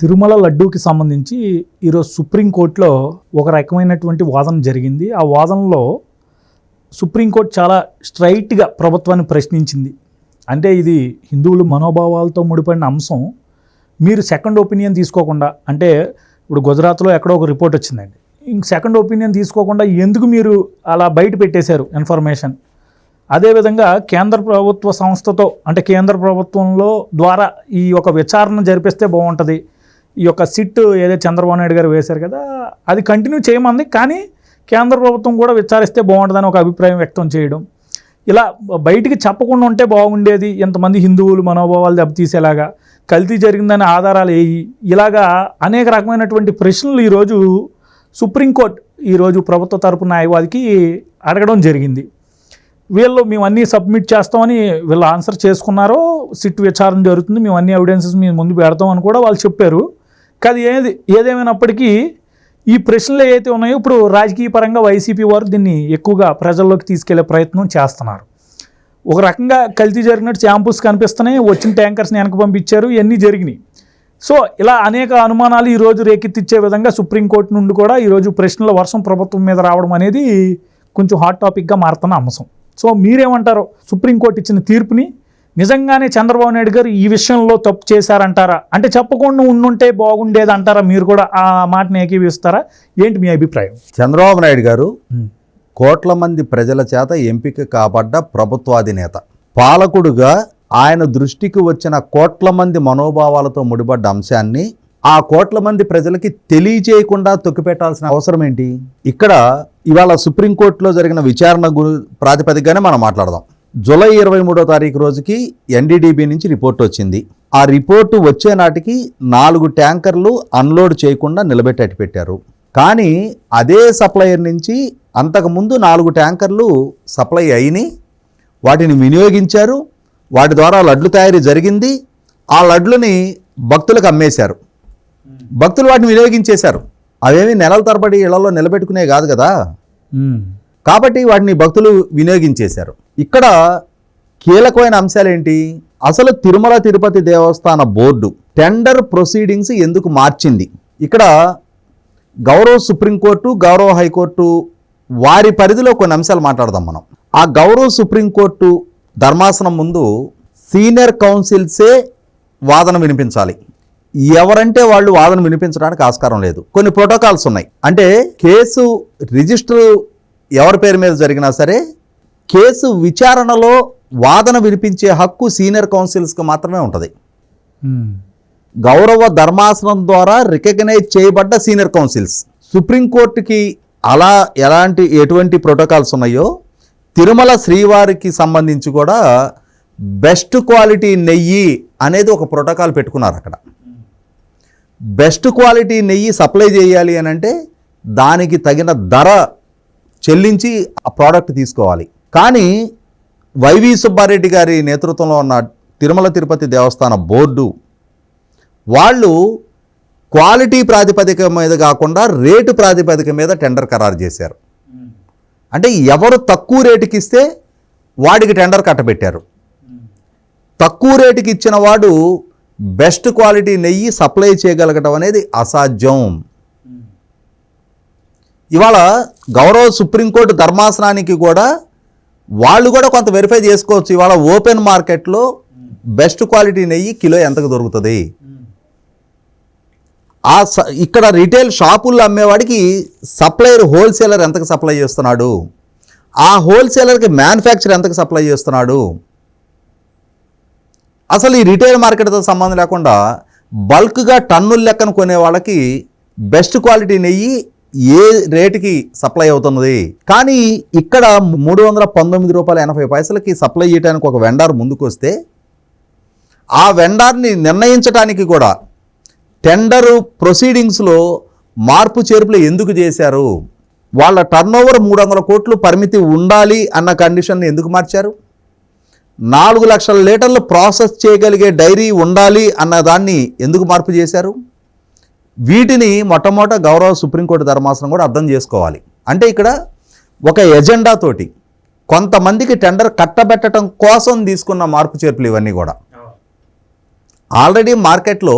తిరుమల లడ్డూకి సంబంధించి ఈరోజు సుప్రీంకోర్టులో ఒక రకమైనటువంటి వాదన జరిగింది. ఆ వాదనలో సుప్రీంకోర్టు చాలా స్ట్రైట్గా ప్రభుత్వాన్ని ప్రశ్నించింది. అంటే ఇది హిందువులు మనోభావాలతో ముడిపడిన అంశం. మీరు సెకండ్ ఒపీనియన్ తీసుకోకుండా అంటే ఇప్పుడు గుజరాత్లో ఎక్కడో ఒక రిపోర్ట్ వచ్చిందండి. ఇంక సెకండ్ ఒపీనియన్ తీసుకోకుండా ఎందుకు మీరు అలా బయట పెట్టేశారు ఇన్ఫర్మేషన్? అదేవిధంగా కేంద్ర ప్రభుత్వ సంస్థతో అంటే కేంద్ర ప్రభుత్వంలో ద్వారా ఈ యొక్క విచారణ జరిపిస్తే బాగుంటుంది. ఈ యొక్క సిట్ ఏదో చంద్రబాబు నాయుడు గారు వేశారు కదా అది కంటిన్యూ చేయమంది కానీ కేంద్ర ప్రభుత్వం కూడా విచారిస్తే బాగుంటుందని ఒక అభిప్రాయం వ్యక్తం చేయడం. ఇలా బయటికి చెప్పకుండా ఉంటే బాగుండేది ఇంతమంది హిందువులు మనోభావాలు దెబ్బతీసేలాగా కల్తీ జరిగిందని ఆధారాలు వేయి ఇలాగా అనేక రకమైనటువంటి ప్రశ్నలు ఈరోజు సుప్రీంకోర్టు ఈరోజు ప్రభుత్వ తరపు న్యాయవాదికి అడగడం జరిగింది. వీళ్ళు మేము అన్నీ సబ్మిట్ చేస్తామని వీళ్ళు ఆన్సర్ చేసుకున్నారో సిట్ విచారణ జరుగుతుంది మేము అన్ని ఎవిడెన్సెస్ మీ ముందు పెడతామని కూడా వాళ్ళు చెప్పారు. కాదు ఏది ఏదేమైనప్పటికీ ఈ ప్రశ్నలు ఏవైతే ఉన్నాయో ఇప్పుడు రాజకీయ పరంగా వైసీపీ వారు దీన్ని ఎక్కువగా ప్రజల్లోకి తీసుకెళ్ళే ప్రయత్నం చేస్తున్నారు. ఒక రకంగా కల్తీ జరిగినట్టు శాంపుల్స్ కనిపిస్తున్నాయి. వచ్చిన ట్యాంకర్స్ని వెనక పంపించారు. ఇవన్నీ జరిగినాయి. సో ఇలా అనేక అనుమానాలు ఈరోజు రేకెత్తిచ్చే విధంగా సుప్రీంకోర్టు నుండి కూడా ఈరోజు ప్రశ్నల వర్షం ప్రభుత్వం మీద రావడం అనేది కొంచెం హాట్ టాపిక్గా మారుతున్న అంశం. సో మీరేమంటారు? సుప్రీంకోర్టు ఇచ్చిన తీర్పుని నిజంగానే చంద్రబాబు నాయుడు గారు ఈ విషయంలో తప్పు చేశారంటారా? అంటే చెప్పకుండా ఉండుంటే బాగుండేది అంటారా మీరు కూడా ఆ మాటని ఏకీవిస్తారా ఏంటి మీ అభిప్రాయం? చంద్రబాబు నాయుడు గారు కోట్ల మంది ప్రజల చేత ఎంపిక కాబడ్డ ప్రభుత్వాధినేత పాలకుడుగా ఆయన దృష్టికి వచ్చిన కోట్ల మంది మనోభావాలతో ముడిపడ్డ అంశాన్ని ఆ కోట్ల మంది ప్రజలకి తెలియజేయకుండా తొక్కిపెట్టాల్సిన అవసరం ఏంటి? ఇక్కడ ఇవాళ సుప్రీంకోర్టులో జరిగిన విచారణ గురి ప్రాతిపదికగానే మనం మాట్లాడదాం. జూలై ఇరవై మూడో తారీఖు రోజుకి ఎన్డీడీబీ నుంచి రిపోర్ట్ వచ్చింది. ఆ రిపోర్టు వచ్చే నాటికి నాలుగు ట్యాంకర్లు అన్లోడ్ చేయకుండా నిలబెట్టేట్టు పెట్టారు కానీ అదే సప్లయర్ నుంచి అంతకుముందు నాలుగు ట్యాంకర్లు సప్లై అయినాయి వాటిని వినియోగించారు. వాటి ద్వారా లడ్లు తయారీ జరిగింది. ఆ లడ్లని భక్తులకు అమ్మేశారు. భక్తులు వాటిని వినియోగించేశారు. అవేమి నెలల తరబడి ఇళ్ళలో నిలబెట్టుకునే కాదు కదా. కాబట్టి వాటిని భక్తులు వినియోగించేశారు. ఇక్కడ కీలకమైన అంశాలు ఏంటి? అసలు తిరుమల తిరుపతి దేవస్థాన బోర్డు టెండర్ ప్రొసీడింగ్స్ ఎందుకు మార్చింది? ఇక్కడ గౌరవ సుప్రీంకోర్టు గౌరవ హైకోర్టు వారి పరిధిలో కొన్ని అంశాలు మాట్లాడదాం మనం. ఆ గౌరవ సుప్రీంకోర్టు ధర్మాసనం ముందు సీనియర్ కౌన్సిల్సే వాదన వినిపించాలి. ఎవరంటే వాళ్ళు వాదన వినిపించడానికి ఆస్కారం లేదు. కొన్ని ప్రోటోకాల్స్ ఉన్నాయి. అంటే కేసు రిజిస్టర్ ఎవరి పేరు మీద జరిగినా సరే కేసు విచారణలో వాదన వినిపించే హక్కు సీనియర్ కౌన్సిల్స్కి మాత్రమే ఉంటుంది. గౌరవ ధర్మాసనం ద్వారా రికగ్నైజ్ చేయబడ్డ సీనియర్ కౌన్సిల్స్. సుప్రీంకోర్టుకి అలా ఎలాంటి ఎటువంటి ప్రోటోకాల్స్ ఉన్నాయో తిరుమల శ్రీవారికి సంబంధించి కూడా బెస్ట్ క్వాలిటీ నెయ్యి అనేది ఒక ప్రోటోకాల్ పెట్టుకున్నారు అక్కడ. బెస్ట్ క్వాలిటీ నెయ్యి సప్లై చేయాలి అని అంటే దానికి తగిన ధర చెల్లించి ఆ ప్రోడక్ట్ తీసుకోవాలి. కానీ వైవి సుబ్బారెడ్డి గారి నేతృత్వంలో ఉన్న తిరుమల తిరుపతి దేవస్థాన బోర్డు వాళ్ళు క్వాలిటీ ప్రాతిపదిక మీద కాకుండా రేటు ప్రాతిపదిక మీద టెండర్ ఖరారు చేశారు. అంటే ఎవరు తక్కువ రేటుకి ఇస్తే వాడికి టెండర్ కట్టబెట్టారు. తక్కువ రేటుకి ఇచ్చిన వాడు బెస్ట్ క్వాలిటీ నెయ్యి సప్లై చేయగలగటం అనేది అసాధ్యం. ఇవాళ గౌరవ సుప్రీంకోర్టు ధర్మాసనానికి కూడా వాళ్ళు కూడా కొంత వెరిఫై చేసుకోవచ్చు. ఇవాళ ఓపెన్ మార్కెట్లో బెస్ట్ క్వాలిటీ నెయ్యి కిలో ఎంతకు దొరుకుతుంది? ఆ స ఇక్కడ రిటైల్ షాపుల్లో అమ్మేవాడికి సప్లయర్ హోల్సేలర్ ఎంతకు సప్లై చేస్తున్నాడు? ఆ హోల్సేలర్కి మ్యానుఫ్యాక్చర్ ఎంతకు సప్లై చేస్తున్నాడు? అసలు ఈ రిటైల్ మార్కెట్తో సంబంధం లేకుండా బల్క్గా టన్నుల లెక్కన కొనే వాళ్ళకి బెస్ట్ క్వాలిటీ నెయ్యి ఏ రేటుకి సప్లై అవుతున్నది? కానీ ఇక్కడ మూడు వందల పంతొమ్మిది రూపాయల ఎనభై పైసలకి సప్లై చేయడానికి ఒక వెండార్ ముందుకు వస్తే ఆ వెండార్ని నిర్ణయించడానికి కూడా టెండరు ప్రొసీడింగ్స్లో మార్పు చేర్పులు ఎందుకు చేశారు? వాళ్ళ టర్నోవర్ మూడు వందల కోట్లు పరిమితి ఉండాలి అన్న కండిషన్ని ఎందుకు మార్చారు? నాలుగు లక్షల లీటర్లు ప్రాసెస్ చేయగలిగే డైరీ ఉండాలి అన్న దాన్ని ఎందుకు మార్పు చేశారు? వీటిని మొట్టమొదట గౌరవ సుప్రీంకోర్టు ధర్మాసనం కూడా అర్థం చేసుకోవాలి. అంటే ఇక్కడ ఒక ఎజెండాతోటి కొంతమందికి టెండర్ కట్టబెట్టడం కోసం తీసుకున్న మార్పు చేర్పులు ఇవన్నీ కూడా. ఆల్రెడీ మార్కెట్లో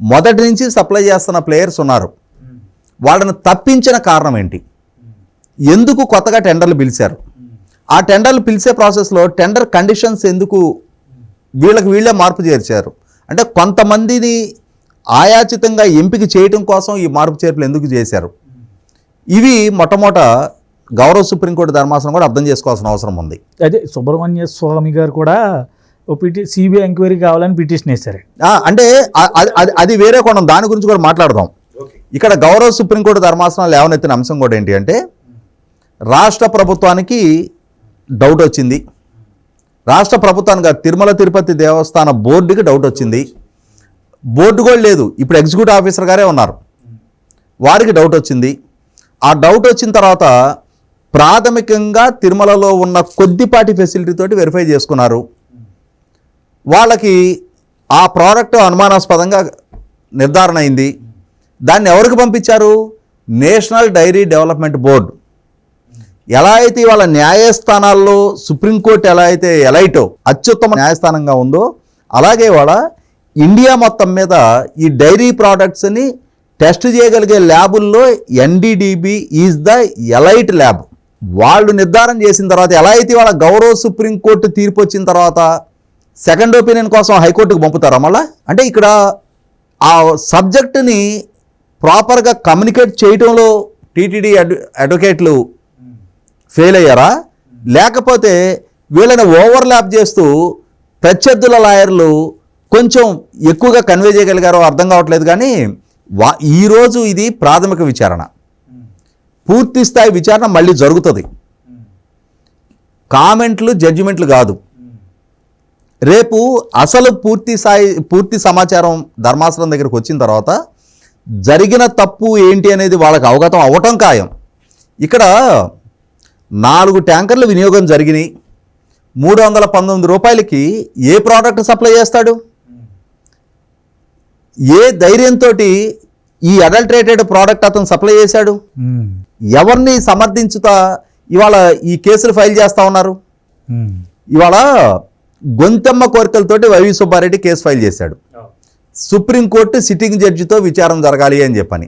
మొదటి నుంచి సప్లై చేస్తున్న ప్లేయర్స్ ఉన్నారు. వాళ్ళని తప్పించిన కారణం ఏంటి? ఎందుకు కొత్తగా టెండర్లు పిలిచారు? ఆ టెండర్లు పిలిచే ప్రాసెస్లో టెండర్ కండిషన్స్ ఎందుకు వీళ్ళకి వీళ్ళే మార్పు చేర్చారు? అంటే కొంతమందిని ఆయాచితంగా ఎంపిక చేయటం కోసం ఈ మార్పు చేర్పులు ఎందుకు చేశారు? ఇవి మొట్టమొదట గౌరవ సుప్రీంకోర్టు ధర్మాసనం కూడా అర్థం చేసుకోవాల్సిన అవసరం ఉంది. అదే సుబ్రహ్మణ్య స్వామి గారు కూడా ఓ పిటి సిబిఐ ఎంక్వైరీ కావాలని పిటిషన్ వేశారు. ఆ, అంటే అది- అది అది వేరే కోణం. దాని గురించి కూడా మాట్లాడదాం. ఇక్కడ గౌరవ సుప్రీంకోర్టు ధర్మాసనం లేవనెత్తిన అంశం కూడా ఏంటి అంటే రాష్ట్ర ప్రభుత్వానికి డౌట్ వచ్చింది. రాష్ట్ర ప్రభుత్వానికి తిరుమల తిరుపతి దేవస్థాన బోర్డుకి డౌట్ వచ్చింది. బోర్డు కూడా లేదు. ఇప్పుడు ఎగ్జిక్యూటివ్ ఆఫీసర్ గారే ఉన్నారు. వారికి డౌట్ వచ్చింది. ఆ డౌట్ వచ్చిన తర్వాత ప్రాథమికంగా తిరుమలలో ఉన్న కొద్దిపాటి ఫెసిలిటీ తోటి వెరిఫై చేసుకున్నారు. వాళ్ళకి ఆ ప్రోడక్ట్ అనుమానాస్పదంగా నిర్ధారణ అయింది. దాన్ని ఎవరికి పంపించారు? నేషనల్ డైరీ డెవలప్మెంట్ బోర్డు ఎలా అయితే ఇవాళ న్యాయస్థానాల్లో సుప్రీంకోర్టు ఎలా అయితే ఎలైటో అత్యుత్తమ న్యాయస్థానంగా ఉందో అలాగే వాళ్ళ ఇండియా మొత్తం మీద ఈ డైరీ ప్రోడక్ట్స్ని టెస్ట్ చేయగలిగే ల్యాబుల్లో NDDB is the elite lab. వాళ్ళు నిర్ధారణ చేసిన తర్వాత ఎలా అయితే వాళ్ళ గౌరవ సుప్రీంకోర్టు తీర్పు వచ్చిన తర్వాత సెకండ్ ఒపీనియన్ కోసం హైకోర్టుకు పంపుతారా మళ్ళా? అంటే ఇక్కడ ఆ సబ్జెక్టుని ప్రాపర్గా కమ్యూనికేట్ చేయడంలో టీటీడీ అడ్వకేట్లు ఫెయిల్ అయ్యారా? లేకపోతే వీళ్ళని ఓవర్లాప్ చేస్తూ ప్రత్యర్థుల లాయర్లు కొంచెం ఎక్కువగా కన్వే చేయగలిగారో అర్థం కావట్లేదు కానీ వా ఈరోజు ఇది ప్రాథమిక విచారణ. పూర్తి స్థాయి విచారణ మళ్ళీ జరుగుతుంది. కామెంట్లు జడ్జిమెంట్లు కాదు. రేపు అసలు పూర్తి స్థాయి పూర్తి సమాచారం ధర్మాసనం దగ్గరికి వచ్చిన తర్వాత జరిగిన తప్పు ఏంటి అనేది వాళ్ళకి అవగతం అవ్వటం ఖాయం. ఇక్కడ నాలుగు ట్యాంకర్లు వినియోగం జరిగినాయి. మూడు వందల పంతొమ్మిది రూపాయలకి ఏ ప్రోడక్ట్ సప్లై చేస్తాడు? ఏ ధైర్యంతో ఈ అడల్ట్రేటెడ్ ప్రోడక్ట్ అతను సప్లై చేశాడు? ఎవరిని సమర్థించుతా ఇవాళ ఈ కేసులు ఫైల్ చేస్తా ఉన్నారు? ఇవాళ గొంతెమ్మ కోరికలతోటి Y V Subbareddy case file చేశాడు. సుప్రీంకోర్టు సిట్టింగ్ జడ్జితో విచారణ జరగాలి అని చెప్పని.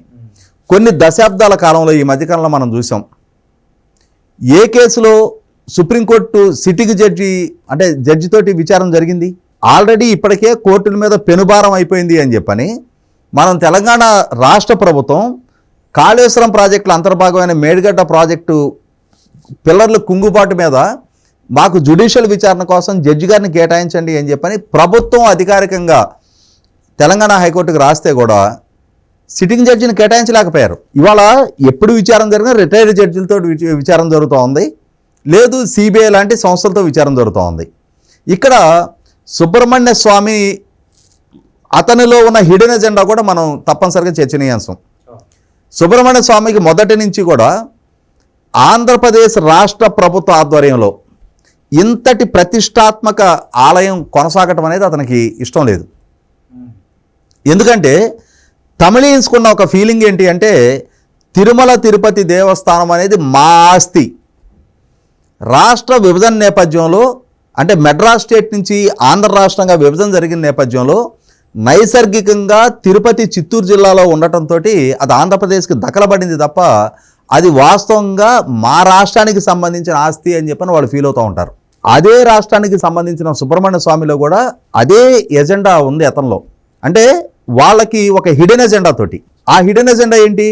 కొన్ని దశాబ్దాల కాలంలో ఈ మధ్యకాలంలో మనం చూసాం. ఏ కేసులో సుప్రీంకోర్టు సిట్టింగ్ జడ్జి అంటే జడ్జితోటి విచారణ జరిగింది? ఆల్రెడీ ఇప్పటికే కోర్టుల మీద పెనుభారం అయిపోయింది అని చెప్పని మనం తెలంగాణ రాష్ట్ర ప్రభుత్వం కాళేశ్వరం ప్రాజెక్టుల అంతర్భాగమైన మేడిగడ్డ ప్రాజెక్టు పిల్లర్ల కుంగుబాటు మీద మాకు జ్యుడిషియల్ విచారణ కోసం జడ్జి గారిని కేటాయించండి అని చెప్పని ప్రభుత్వం అధికారికంగా తెలంగాణ హైకోర్టుకు రాస్తే కూడా సిట్టింగ్ జడ్జిని కేటాయించలేకపోయారు. ఇవాళ ఎప్పుడు విచారం జరిగినా రిటైర్డ్ జడ్జిలతో విచారం జరుగుతూ ఉంది లేదు సిబిఐ లాంటి సంస్థలతో విచారం జరుగుతూ ఉంది ఇక్కడ సుబ్రహ్మణ్య స్వామి అతనిలో ఉన్న హిడెన్ ఎజెండా కూడా మనం తప్పనిసరిగా చర్చనీయాంశం. సుబ్రహ్మణ్య స్వామికి మొదటి నుంచి కూడా ఆంధ్రప్రదేశ్ రాష్ట్ర ప్రభుత్వ ఆధ్వర్యంలో ఇంతటి ప్రతిష్టాత్మక ఆలయం కొనసాగటం అనేది అతనికి ఇష్టం లేదు. ఎందుకంటే తమిళీన్స్కున్న ఒక ఫీలింగ్ ఏంటి అంటే తిరుమల తిరుపతి దేవస్థానం అనేది మా ఆస్తి. రాష్ట్ర విభజన నేపథ్యంలో అంటే మెడ్రాస్ స్టేట్ నుంచి ఆంధ్ర రాష్ట్రంగా విభజన జరిగిన నేపథ్యంలో నైసర్గికంగా తిరుపతి చిత్తూరు జిల్లాలో ఉండటంతో అది ఆంధ్రప్రదేశ్కి దఖలబడింది తప్ప అది వాస్తవంగా మా రాష్ట్రానికి సంబంధించిన ఆస్తి అని చెప్పని వాళ్ళు ఫీల్ అవుతూ ఉంటారు. అదే రాష్ట్రానికి సంబంధించిన సుబ్రహ్మణ్య స్వామిలో కూడా అదే ఎజెండా ఉంది అతనిలో. అంటే వాళ్ళకి ఒక హిడెన్ ఎజెండా తోటి. ఆ హిడెన్ ఎజెండా ఏంటి?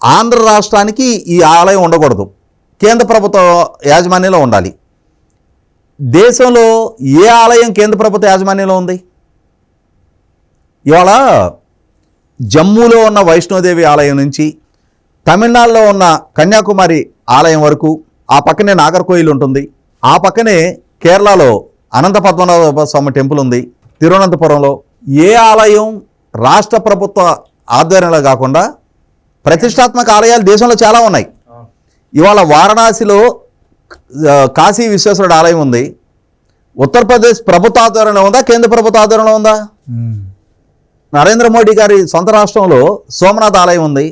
ఆంధ్ర రాష్ట్రానికి ఈ ఆలయం ఉండకూడదు. కేంద్ర ప్రభుత్వ యాజమాన్యంలో ఉండాలి. దేశంలో ఏ ఆలయం కేంద్ర ప్రభుత్వ యాజమాన్యంలో ఉంది? ఇవాళ జమ్మూలో ఉన్న వైష్ణోదేవి ఆలయం నుంచి తమిళనాడులో ఉన్న కన్యాకుమారి ఆలయం వరకు ఆ పక్కనే నాగర్కోయిల్ ఉంటుంది. ఆ పక్కనే కేరళలో అనంత పద్మనాభ స్వామి టెంపుల్ ఉంది. తిరువనంతపురంలో ఏ ఆలయం రాష్ట్ర ప్రభుత్వ ఆధ్వర్యంలో కాకుండా ప్రతిష్టాత్మక ఆలయాలు దేశంలో చాలా ఉన్నాయి. ఇవాళ వారణాసిలో కాశీ విశ్వేశ్వరుడు ఆలయం ఉంది. ఉత్తరప్రదేశ్ ప్రభుత్వ ఆధ్వర్యంలో ఉందా? కేంద్ర ప్రభుత్వ ఆధ్వర్యంలో ఉందా నరేంద్ర మోడీ గారి సొంత రాష్ట్రంలో సోమనాథ్ ఆలయం ఉంది.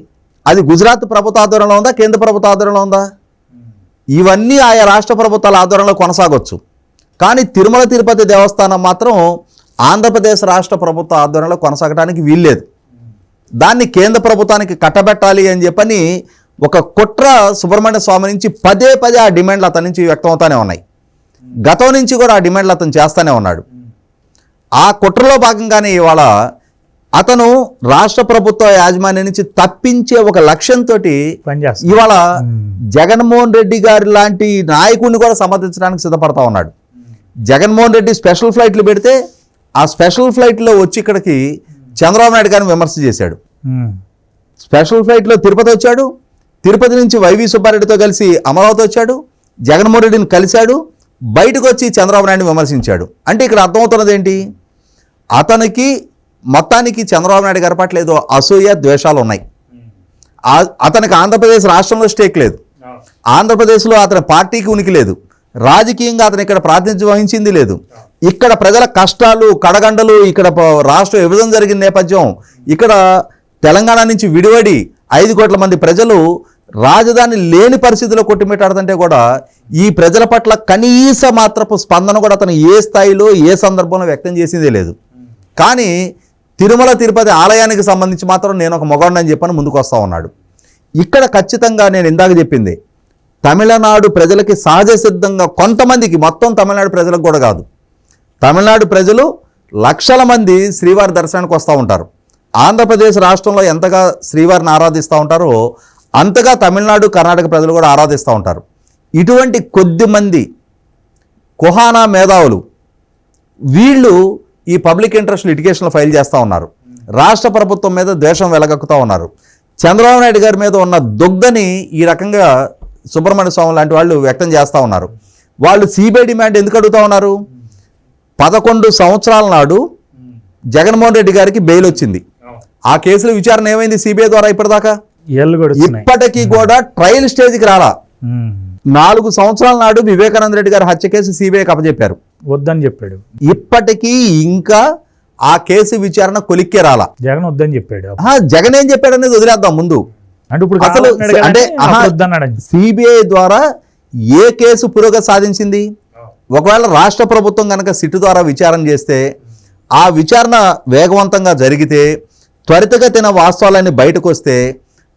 అది గుజరాత్ ప్రభుత్వ ఆధ్వర్యంలో ఉందా? కేంద్ర ప్రభుత్వ ఆధ్వర్యంలో ఉందా ఇవన్నీ ఆయా రాష్ట్ర ప్రభుత్వాల ఆధ్వర్యంలో కొనసాగొచ్చు. కానీ తిరుమల తిరుపతి దేవస్థానం మాత్రం ఆంధ్రప్రదేశ్ రాష్ట్ర ప్రభుత్వ ఆధ్వర్యంలో కొనసాగడానికి వీల్లేదు. దాన్ని కేంద్ర ప్రభుత్వానికి కట్టబెట్టాలి అని చెప్పని ఒక కుట్ర సుబ్రహ్మణ్య స్వామి నుంచి పదే పదే ఆ డిమాండ్లు అతని నుంచి వ్యక్తం అవుతానే ఉన్నాయి. గతం నుంచి కూడా ఆ డిమాండ్లు అతను చేస్తానే ఉన్నాడు. ఆ కుట్రలో భాగంగానే ఇవాళ అతను రాష్ట్ర ప్రభుత్వ యాజమాన్యం నుంచి తప్పించే ఒక లక్ష్యంతో ఇవాళ. జగన్మోహన్ రెడ్డి గారి లాంటి నాయకుడిని కూడా సమర్థించడానికి సిద్ధపడతా ఉన్నాడు. జగన్మోహన్ రెడ్డి స్పెషల్ ఫ్లైట్లు పెడితే ఆ స్పెషల్ ఫ్లైట్లో వచ్చి ఇక్కడికి చంద్రబాబు నాయుడు గారిని విమర్శ చేశాడు. స్పెషల్ ఫ్లైట్లో తిరుపతి వచ్చాడు తిరుపతి నుంచి వైవి సుబ్బారెడ్డితో కలిసి అమరావతి వచ్చాడు జగన్మోహన్ రెడ్డిని కలిశాడు బయటకు వచ్చి చంద్రబాబు నాయుడిని విమర్శించాడు. అంటే ఇక్కడ అర్థమవుతున్నది ఏంటి అతనికి మొత్తానికి చంద్రబాబు నాయుడు గారి పట్ల ఏదో అసూయ ద్వేషాలు ఉన్నాయి. అతనికి ఆంధ్రప్రదేశ్ రాష్ట్రంలో స్టేక్ లేదు. ఆంధ్రప్రదేశ్లో అతని పార్టీకి ఉనికి లేదు. రాజకీయంగా అతను ఇక్కడ ప్రాతినిధ్యం వహించింది లేదు. ఇక్కడ ప్రజల కష్టాలు కడగండలు ఇక్కడ రాష్ట్ర విభజన జరిగిన నేపథ్యం ఇక్కడ తెలంగాణ నుంచి విడివడి ఐదు కోట్ల మంది ప్రజలు రాజధాని లేని పరిస్థితిలో కొట్టుమిట్టాడుతుంటే కూడా ఈ ప్రజల పట్ల కనీస మాత్రపు స్పందన కూడా అతను ఏ స్థాయిలో ఏ సందర్భంలో వ్యక్తం చేసిందే లేదు. కానీ తిరుమల తిరుపతి ఆలయానికి సంబంధించి మాత్రం నేను ఒక మొగాడిని చెప్పని ముందుకు వస్తూ ఉన్నాడు. ఇక్కడ ఖచ్చితంగా నేను ఇందాక చెప్పింది తమిళనాడు ప్రజలకి సహజ సిద్ధంగా కొంతమందికి మొత్తం తమిళనాడు ప్రజలకు కూడా కాదు. తమిళనాడు ప్రజలు లక్షల మంది శ్రీవారి దర్శనానికి వస్తూ ఉంటారు. ఆంధ్రప్రదేశ్ రాష్ట్రంలో ఎంతగా శ్రీవారిని ఆరాధిస్తూ ఉంటారో అంతగా తమిళనాడు కర్ణాటక ప్రజలు కూడా ఆరాధిస్తూ ఉంటారు. ఇటువంటి కొద్ది మంది కుహానా మేధావులు వీళ్ళు ఈ పబ్లిక్ ఇంట్రెస్ట్ లిటిగేషన్లో ఫైల్ చేస్తూ ఉన్నారు. రాష్ట్ర ప్రభుత్వం మీద ద్వేషం వెలగక్కుతూ ఉన్నారు. చంద్రబాబు నాయుడు గారి మీద ఉన్న దుగ్ధని ఈ రకంగా సుబ్రహ్మణ్య స్వామి లాంటి వాళ్ళు వ్యక్తం చేస్తూ ఉన్నారు. వాళ్ళు సిబిఐ డిమాండ్ ఎందుకు అడుగుతూ ఉన్నారు? పదకొండు సంవత్సరాల నాడు జగన్మోహన్ రెడ్డి గారికి బెయిల్ వచ్చింది. ఆ కేసుల విచారణ ఏమైంది? సిబిఐ ద్వారా ఇప్పటిదాకా? ఇప్పటికీ కూడా ట్రయల్ స్టేజ్కి రాలా. నాలుగు సంవత్సరాల నాడు వివేకానంద రెడ్డి గారి హత్య కేసు సిబిఐకి అప్పచెప్పారు. వద్దని చెప్పాడు. ఇప్పటికీ ఇంకా ఆ కేసు విచారణ కొలిక్కే రాలా. జగన్ వద్దని చెప్పాడు. జగన్ ఏం చెప్పాడు అనేది వదిలేద్దాం ముందు. అంటే ఇప్పుడు అసలు అంటే, సిబిఐ ద్వారా ఏ కేసు పురోగతి సాధించింది? ఒకవేళ రాష్ట్ర ప్రభుత్వం కనుక సిట్టు ద్వారా విచారణ చేస్తే ఆ విచారణ వేగవంతంగా జరిగితే త్వరితగతిన వాస్తవాలన్నీ బయటకు వస్తే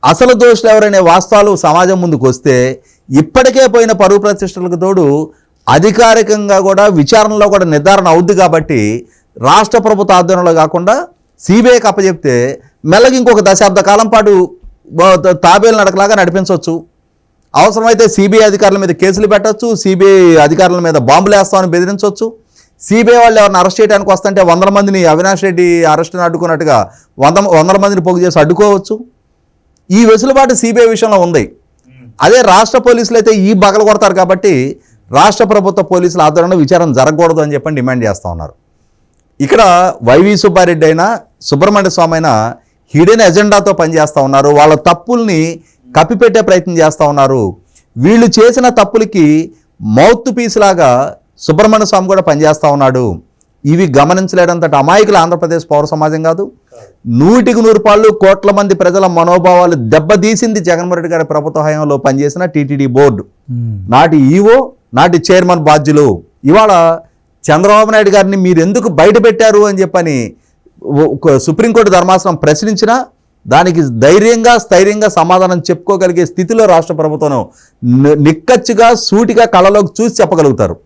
అసలు దోషులు ఎవరనే వాస్తవాలు సమాజం ముందుకు వస్తే ఇప్పటికే పోయిన పరువు ప్రతిష్టలకు తోడు అధికారికంగా కూడా విచారణలో కూడా నిర్ధారణ అవుద్ది కాబట్టి రాష్ట్ర ప్రభుత్వ ఆధ్వర్యంలో కాకుండా సిబిఐకి అప్పచెప్తే మెల్లగా ఇంకొక దశాబ్ద కాలం పాటు తాబేలు నడకలాగా నడిపించవచ్చు. అవసరమైతే సిబిఐ అధికారుల మీద కేసులు పెట్టచ్చు సిబిఐ అధికారుల మీద బాంబులు వేస్తామని బెదిరించవచ్చు. సిబిఐ వాళ్ళు ఎవరిని అరెస్ట్ చేయడానికి వస్తుంటే వందల మందిని అవినాష్ రెడ్డి అరెస్ట్ని అడ్డుకున్నట్టుగా వంద వందల మందిని పోగు చేసి అడ్డుకోవచ్చు. ఈ వెసులుబాటు సిబిఐ విషయంలో ఉంది. అదే రాష్ట్ర పోలీసులు అయితే ఈ బగలు కొడతారు కాబట్టి రాష్ట్ర ప్రభుత్వ పోలీసుల ఆధ్వర్యంలో విచారణ జరగకూడదు అని చెప్పని డిమాండ్ చేస్తూ ఉన్నారు. ఇక్కడ వైవి సుబ్బారెడ్డి అయినా సుబ్రహ్మణ్య స్వామి అయినా హిడెన్ ఎజెండాతో పనిచేస్తూ ఉన్నారు. వాళ్ళ తప్పుల్ని కప్పిపెట్టే ప్రయత్నం చేస్తూ ఉన్నారు. వీళ్ళు చేసిన తప్పులకి మౌత్ పీస్ లాగా సుబ్రహ్మణ్య స్వామి కూడా పనిచేస్తూ ఉన్నాడు. ఇవి గమనించలేడంతటి అమాయకులు ఆంధ్రప్రదేశ్ పౌర సమాజం కాదు. నూటికి నూరు పాళ్ళు కోట్ల మంది ప్రజల మనోభావాలు దెబ్బతీసింది జగన్మోహన్ రెడ్డి గారి ప్రభుత్వ హయాంలో పనిచేసిన టీటీడీ బోర్డు. నాటి ఈవో నాటి చైర్మన్ బాధ్యులు. ఇవాళ చంద్రబాబు నాయుడు గారిని మీరు ఎందుకు బయట పెట్టారు అని చెప్పని సుప్రీంకోర్టు ధర్మాసనం ప్రశ్నించినా దానికి ధైర్యంగా స్థైర్యంగా సమాధానం చెప్పుకోగలిగే స్థితిలో రాష్ట్ర ప్రభుత్వం నిక్కచ్చిగా సూటిగా కళ్ళలోకి చూసి చెప్పగలుగుతారు.